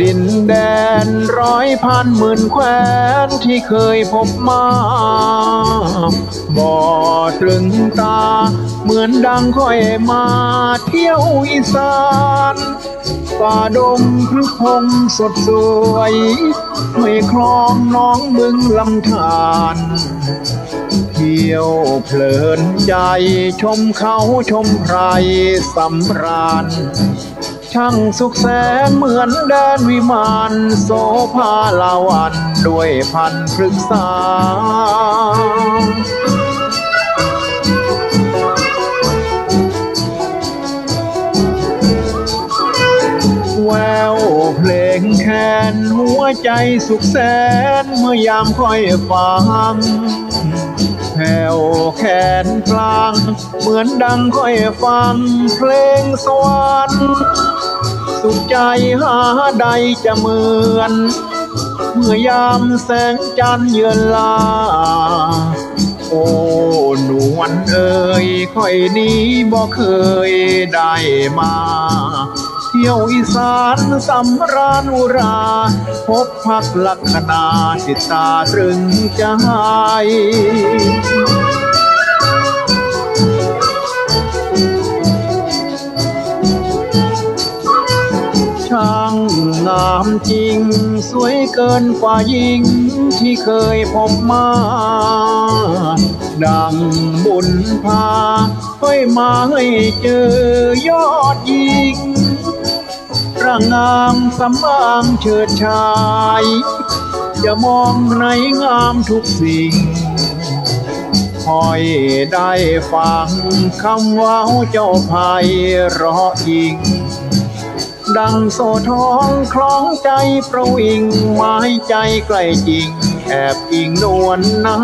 ดินแดนร้อยพันหมื่นแคว้นที่เคยพบมา บ่ตรึงตา เหมือนดังค่อยมาเที่ยวอีสานป่าดงพฤกพงสดสวย ไม่คลองน้องบึงลำธารเที่ยวเพลินใจชมเขาชมไพรสำราญ ช่างสุขแสนเหมือนแดนวิมานโสภาลาวันด้วยพันพฤกษาแววเพลงแคนหัวใจสุขแสนเมื่อยามค่อยฟังแผ่วแขนพลาง เหมือนดังค่อยฟังเพลงสวรรค์ สุขใจหาใดจะเหมือน เมื่อยามแสงจันทร์เยือนลา โอ้หนวลเอ่ยค่อยนี้บ่เคยได้มา เที่ยวอีสานสำราญอุรา พบพักลักษณาติดตาตรึงใจามจริง สวยเกินกว่าหญิงที่เคยพบมา ดังบุญพาค่อยมาให้เจอยอดหญิงร่างงามสำอางเฉิดชายจะมองไหนงามทุกสิ่งคอยได้ฟังคำว่าเจ้าพายรออิง ดังโซทองคล้องใจประวิงไม้ใจใกล้จริง แอบอิงนวลนา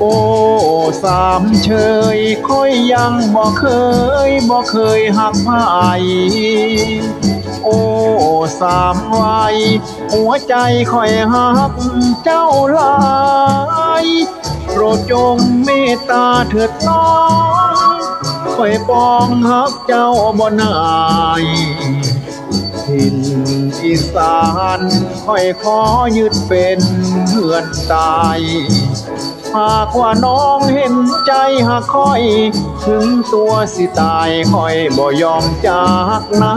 โอ้สามเชยค่อยยังบ่เคยบ่เคยหักพาย โอ้สามวัยหัวใจคอยหักเจ้าหลายโปรดจงเมตตาเถิดน้องคอยปองหักเจ้าบ่นายถิ่นอีสานคอยขอยึดเป็นเพื่อนตาย หากว่าน้องเห็นใจหักคอย ถึงตัวสิตายคอยบ่ยอมจากนา